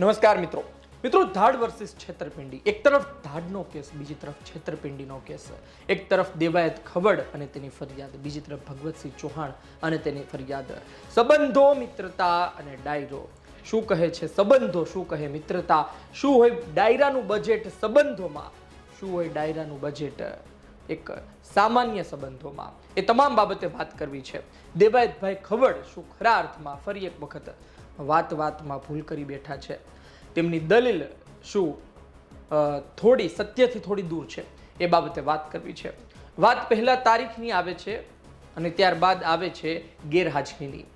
નમસ્કાર મિત્રો. મિત્રો, ધાડ વર્સિસ છેતરપિંડી. એક તરફ ધાડનો કેસ, બીજી તરફ છેતરપિંડીનો કેસ. એક તરફ દેવાયત ખવડ અને તેની ફરિયાદ. બીજી તરફ ભગવતસિંહ ચૌહાણ અને તેની ફરિયાદ. સંબંધો, મિત્રતા અને ડાયરો. શું કહે છે સંબંધો? શું કહે મિત્રતા? શું હોય ડાયરાનું બજેટ સંબંધોમાં? શું હોય ડાયરાનું બજેટ એક સામાન્ય સંબંધોમાં. એ તમામ બાબતે વાત કરવી છે. દેવાયતભાઈ ખવડ શું ખરા અર્થમાં ફરી એક વખત વાત વાતમાં ભૂલ કરી બેઠા છે. તેમની દલીલ શું? થોડી સત્યથી થોડી દૂર છે. એ બાબતે વાત કરવી છે. વાત પહેલા તારીખની આવે છે અને ત્યારબાદ આવે છે ગેરહાજરીની.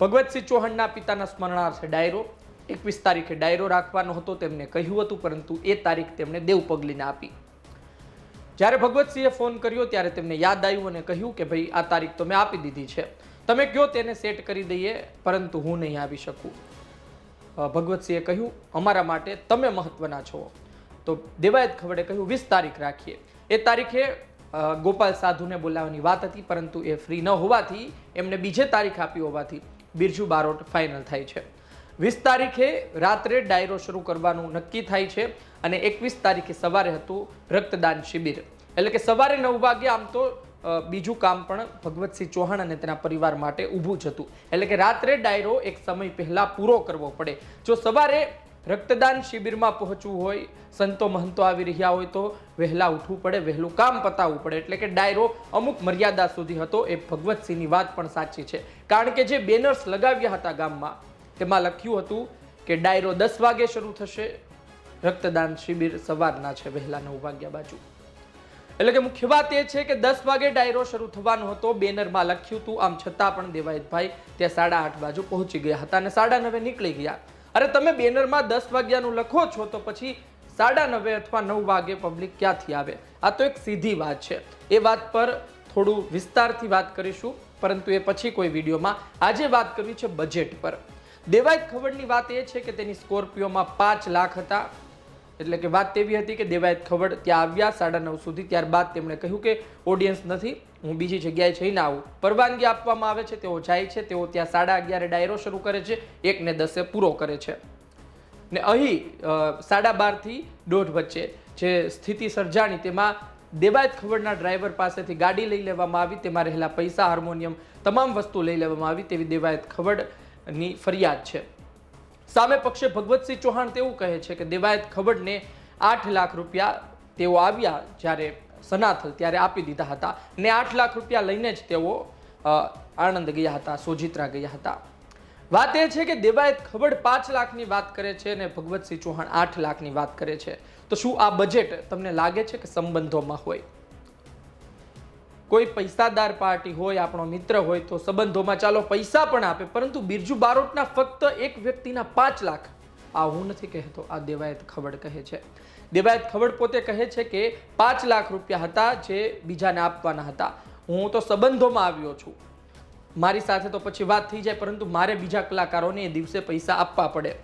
ભગવતસિંહ ચૌહાણના પિતાના સ્મરણાર્થે ડાયરો, એકવીસ તારીખે ડાયરો રાખવાનો હતો તેમને કહ્યું હતું, પરંતુ એ તારીખ તેમણે દેવ પગલીને આપી. જ્યારે ભગવતસિંહે ફોન કર્યો ત્યારે તેમને યાદ આવ્યું અને કહ્યું કે ભાઈ આ તારીખ તો મેં આપી દીધી છે. તમે કયો તેને સેટ કરી દઈએ, પરંતુ હું નહીં આવી શકું. ભગવતસિંહે કહ્યું, અમારા માટે તમે મહત્વના છો. તો દેવાયત ખવડે કહ્યું, વીસ તારીખ રાખીએ. એ તારીખે ગોપાલ સાધુને બોલાવવાની વાત હતી, પરંતુ એ ફ્રી ન હોવાથી એમને બીજે તારીખ આપી હોવાથી બિરજુ બારોટ ફાઇનલ થાય છે. વીસ તારીખે રાત્રે ડાયરો શરૂ કરવાનું નક્કી થાય છે અને એકવીસ તારીખે સવારે હતું રક્તદાન શિબિર. એટલે કે સવારે નવ વાગે આમ તો બીજું કામ પણ ભગવતસિંહ ચૌહાણ અને તેના પરિવાર માટે ઊભું જ હતું. એટલે કે રાત્રે ડાયરો એક સમય પહેલાં પૂરો કરવો પડે. જો સવારે રક્તદાન શિબિરમાં પહોંચવું હોય, સંતો મહંતો આવી રહ્યા હોય તો વહેલા ઉઠવું પડે, વહેલું કામ પતાવવું પડે. એટલે કે ડાયરો અમુક મર્યાદા સુધી હતો, એ ભગવતસિંહની વાત પણ સાચી છે. કારણ કે જે બેનર્સ લગાવ્યા હતા ગામમાં, તેમાં લખ્યું હતું કે ડાયરો દસ વાગે શરૂ થશે, રક્તદાન શિબિર સવારના છે, વહેલા નવ વાગ્યા બાજુ. એટલે કે મુખ્ય વાત એ છે કે દસ વાગે ડાયરો શરૂ થવાનો હતો, બેનરમાં લખ્યું હતું, આમ છતાં પણ દેવાયતભાઈ ત્યાં સાડા આઠ બાજુ પહોંચી ગયા હતા અને સાડા નવે નીકળી ગયા. અરે તમે બેનરમાં દસ વાગ્યાનું લખો છો તો પછી સાડા નવે અથવા નવ વાગે પબ્લિક ક્યાંથી આવે? આ તો એક સીધી વાત છે. એ વાત પર થોડું વિસ્તારથી વાત કરીશું, પરંતુ એ પછી કોઈ વિડીયોમાં. આજે વાત કરવી છે બજેટ પર. દેવાયત ખબરની વાત એ છે કે તેની સ્કોર્પિયોમાં પાંચ લાખ હતા એટલે કે વાત તેવી હતી કે દેવાયત ખવડ ત્યાં આવ્યા સાડા નવ સુધી, ત્યારબાદ તેમણે કહ્યું કે ઓડિયન્સ નથી, હું બીજી જગ્યાએ જઈને આવું. પરવાનગી આપવામાં આવે છે, તેઓ જાય છે, તેઓ ત્યાં સાડા અગિયારે ડાયરો શરૂ કરે છે, એકને દસે પૂરો કરે છે. ને અહીં સાડા બારથી દોઢ વચ્ચે જે સ્થિતિ સર્જાણી, તેમાં દેવાયત ખબરના ડ્રાઈવર પાસેથી ગાડી લઈ લેવામાં આવી, તેમાં રહેલા પૈસા, હાર્મોનિયમ, તમામ વસ્તુ લઈ લેવામાં આવી, તેવી દેવાયત ખબડની ફરિયાદ છે. સામે પક્ષે ભગવતસિંહ ચૌહાણ તેવું કહે છે કે દેવાયત ખબડને આઠ લાખ રૂપિયા તેઓ આવ્યા જ્યારે સનાથલ ત્યારે આપી દીધા હતા ને આઠ લાખ રૂપિયા લઈને જ તેઓ આણંદ ગયા હતા, સોજિત્રા ગયા હતા. વાત એ છે કે દેવાયત ખબડ પાંચ લાખની વાત કરે છે અને ભગવતસિંહ ચૌહાણ આઠ લાખની વાત કરે છે. તો શું આ બજેટ તમને લાગે છે કે સંબંધોમાં હોય? કોઈ પૈસાદાર પાર્ટી હોય, આપણો મિત્ર હોય તો સંબંધોમાં ચાલો પૈસા પણ આપે. પરંતુ બિરજુ બારોટના ફક્ત એક વ્યક્તિના પાંચ લાખ. આ હું નથી કહેતો, આ દેવાયત ખબડ કહે છે. દેવાયત ખબડ પોતે કહે છે કે પાંચ લાખ રૂપિયા હતા જે બીજાને આપવાના હતા. હું તો સંબંધોમાં આવ્યો છું. મારી સાથે તો પછી વાત થઈ જાય, પરંતુ મારે બીજા કલાકારોને એ દિવસે પૈસા આપવા પડે.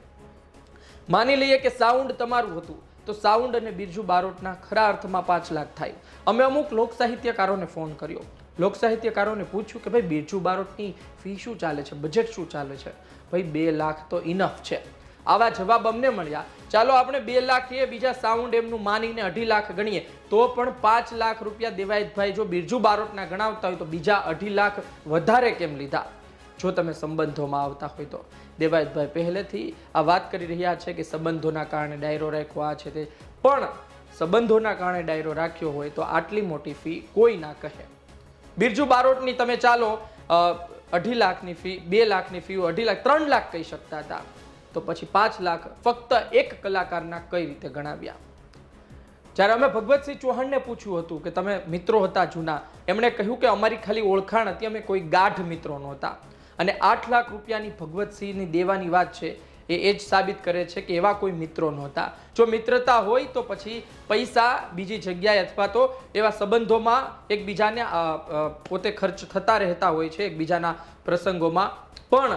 માની લઈએ કે સાઉન્ડ તમારું હતું. તો સાઉન્ડ અને બિરજુ બારોટના ખરા અર્થમાં પાંચ લાખ થાય. અમે અમુક લોક સાહિત્યકારોને ફોન કર્યો. લોક સાહિત્યકારોને પૂછ્યું કે ભાઈ, બિરજુ બારોટની ફી શું ચાલે છે? બજેટ શું ચાલે છે? ભાઈ, બે લાખ તો ઇનફ છે. આવા જવાબ અમને મળ્યા. ચાલો આપણે બે લાખ એ બીજા સાઉન્ડ એમનું માનીને અઢી લાખ ગણીએ. તો પણ પાંચ લાખ રૂપિયા દેવાયતભાઈ જો બિરજુ બારોટના ગણાવતા હોય તો બીજા અઢી લાખ વધારે કેમ લીધા? જો તમે સંબંધોમાં આવતા હોય તો. દેવાયતભાઈ પહેલેથી આ વાત કરી રહ્યા છે કે સંબંધોના કારણે ડાયરો રાખ્યો, આ છે તે. પણ સંબંધોના કારણે ડાયરો રાખ્યો હોય તો આટલી મોટી ફી કોઈ ના કહે. બિરજુ બારોટની તમે ચાલો અઢી લાખની ફી, બે લાખની ફી, અઢી લાખ, ત્રણ લાખ કહી શકતા હતા. તો પછી પાંચ લાખ ફક્ત એક કલાકારના કઈ રીતે ગણાવ્યા? જ્યારે અમે ભગવતસિંહ ચૌહાણને પૂછ્યું હતું કે તમે મિત્રો હતા જૂના, એમણે કહ્યું કે અમારી ખાલી ઓળખાણ હતી, અમે કોઈ ગાઢ મિત્રો નહોતા. અને આઠ લાખ રૂપિયાની ભગવતસિંહની દેવાની વાત છે એ એ જ સાબિત કરે છે કે એવા કોઈ મિત્રો નહોતા. જો મિત્રતા હોય તો પછી પૈસા બીજી જગ્યાએ અથવા તો એવા સંબંધોમાં એકબીજાને પોતે ખર્ચ થતા રહેતા હોય છે એકબીજાના પ્રસંગોમાં. પણ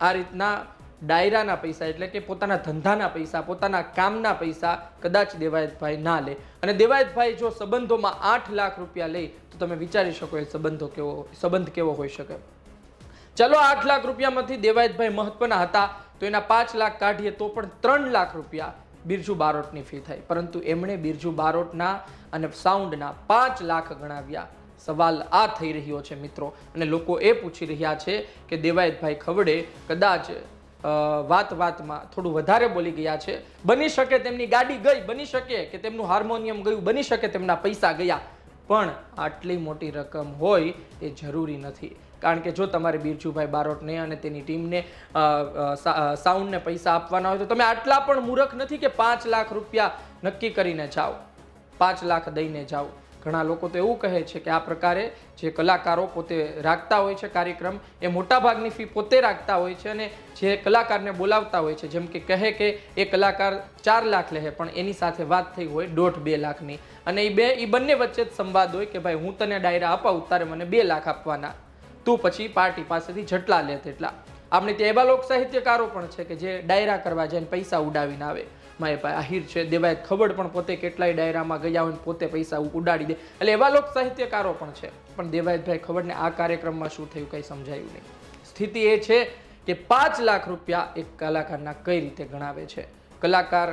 આ રીતના ડાયરાના પૈસા એટલે કે પોતાના ધંધાના પૈસા, પોતાના કામના પૈસા કદાચ દેવાયતભાઈ ના લે. અને દેવાયતભાઈ જો સંબંધોમાં આઠ લાખ રૂપિયા લે, તો તમે વિચારી શકો એ સંબંધો કેવો, સંબંધ કેવો હોઈ શકે. ચલો આઠ લાખ રૂપિયામાંથી દેવાયતભાઈ મહત્વના હતા. તો એના પાંચ લાખ કાઢીએ તો પણ ત્રણ લાખ રૂપિયા બિરજુ બારોટની ફી થાય પરંતુ એમણે બિરજુ બારોટના અને સાઉન્ડના પાંચ લાખ ગણાવ્યા. સવાલ આ થઈ રહ્યો છે મિત્રો. અને લોકો એ પૂછી રહ્યા છે કે દેવાયતભાઈ ખવડે કદાચ વાત વાતમાં થોડું વધારે બોલી ગયા છે. બની શકે તેમની ગાડી ગઈ, બની શકે કે તેમનું હાર્મોનિયમ ગયું, બની શકે તેમના પૈસા ગયા. પણ આટલી મોટી રકમ હોય એ જરૂરી નથી. કારણ કે જો તમારે બિરજુભાઈ બારોટને અને તેની ટીમને સાઉન્ડને પૈસા આપવાના હોય તો તમે આટલા પણ મૂર્ખ નથી કે પાંચ લાખ રૂપિયા નક્કી કરીને જાઓ, પાંચ લાખ દઈને જાઓ. ઘણા લોકો તો એવું કહે છે કે આ પ્રકારે જે કલાકારો પોતે રાખતા હોય છે કાર્યક્રમ, એ મોટાભાગની ફી પોતે રાખતા હોય છે અને જે કલાકારને બોલાવતા હોય છે, જેમ કે કહે કે એ કલાકાર ચાર લાખ લે પણ એની સાથે વાત થઈ હોય દોઢ બે લાખની. અને એ બે એ બંને વચ્ચે જ સંવાદ હોય કે ભાઈ હું તને ડાયરા અપાવું તારે મને બે લાખ આપવાના. તું પછી પાર્ટી પાસેથી જેટલા લે તેટલા. આપણે ત્યાં એવા લોક સાહિત્યકારો પણ છે કે જે ડાયરા કરવા જાય પૈસા ઉડાવીને આવે. મારે પાસે આહિર છે દેવાય ખબર પણ પોતે કેટલાય ડાયરામાં ગયા હોય પોતે પૈસા ઉડાડી દે. એટલે એવા લોક સાહિત્યકારો પણ છે. પણ દેવાયતભાઈ ખબરને આ કાર્યક્રમમાં શું થયું કંઈ સમજાયું નહીં. સ્થિતિ એ છે કે પાંચ લાખ રૂપિયા એક કલાકારના કઈ રીતે ગણાવે છે? કલાકાર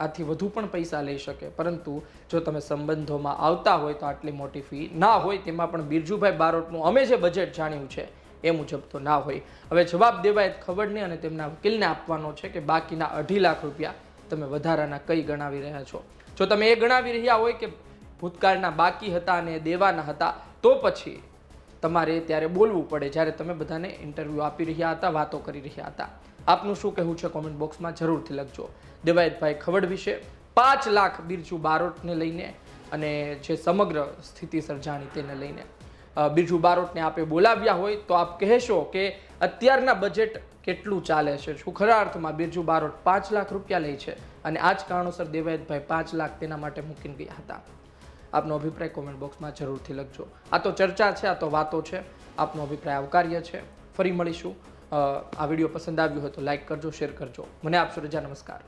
આથી વધુ પણ પૈસા લઈ શકે. પરંતુ જો તમે સંબંધોમાં આવતા હોય તો આટલી મોટી ફી ના હોય તેમાં પણ બિરજુભાઈ બારોટનું અમે જે બજેટ જાણ્યું છે એ મુજબ તો ના હોય. હવે જવાબ દેવાય ખબરને અને તેમના વકીલને આપવાનો છે કે બાકીના અઢી લાખ રૂપિયા તમે વધારાના કઈ ગણાવી રહ્યા છો. જો તમે એ ગણાવી રહ્યા હોય કે ભૂતકાળના બાકી હતા અને દેવાના હતા, તો પછી તમારે ત્યારે બોલવું પડે જ્યારે તમે બધાને ઇન્ટરવ્યૂ આપી રહ્યા હતા, વાતો કરી રહ્યા હતા. આપનું શું કહેવું છે કોમેન્ટ બોક્સમાં જરૂરથી લખજો. દેવાયતભાઈ ખવડ વિશે પાંચ લાખ બિરજુ બારોટને લઈને અને જે સમગ્ર સ્થિતિ સર્જાણી તેને લઈને. બિરજુ બારોટને આપે બોલાવ્યા હોય તો આપ કહેશો કે અત્યારના બજેટ કેટલું ચાલે છે? શું ખરા અર્થમાં બિરજુ બારોટ પાંચ લાખ રૂપિયા લે છે? અને આ જ કારણોસર દેવાયતભાઈ પાંચ લાખ તેના માટે મૂકીને ગયા હતા. આપનો અભિપ્રાય કોમેન્ટ બોક્સમાં જરૂરથી લખજો. આ તો ચર્ચા છે, આ તો વાતો છે. આપનો અભિપ્રાય આવકાર્ય છે. ફરી મળીશું. આ વીડિયો પસંદ આવ્યો હોય તો લાઇક કરજો શેર કરજો. મને આપશો રજા, નમસ્કાર.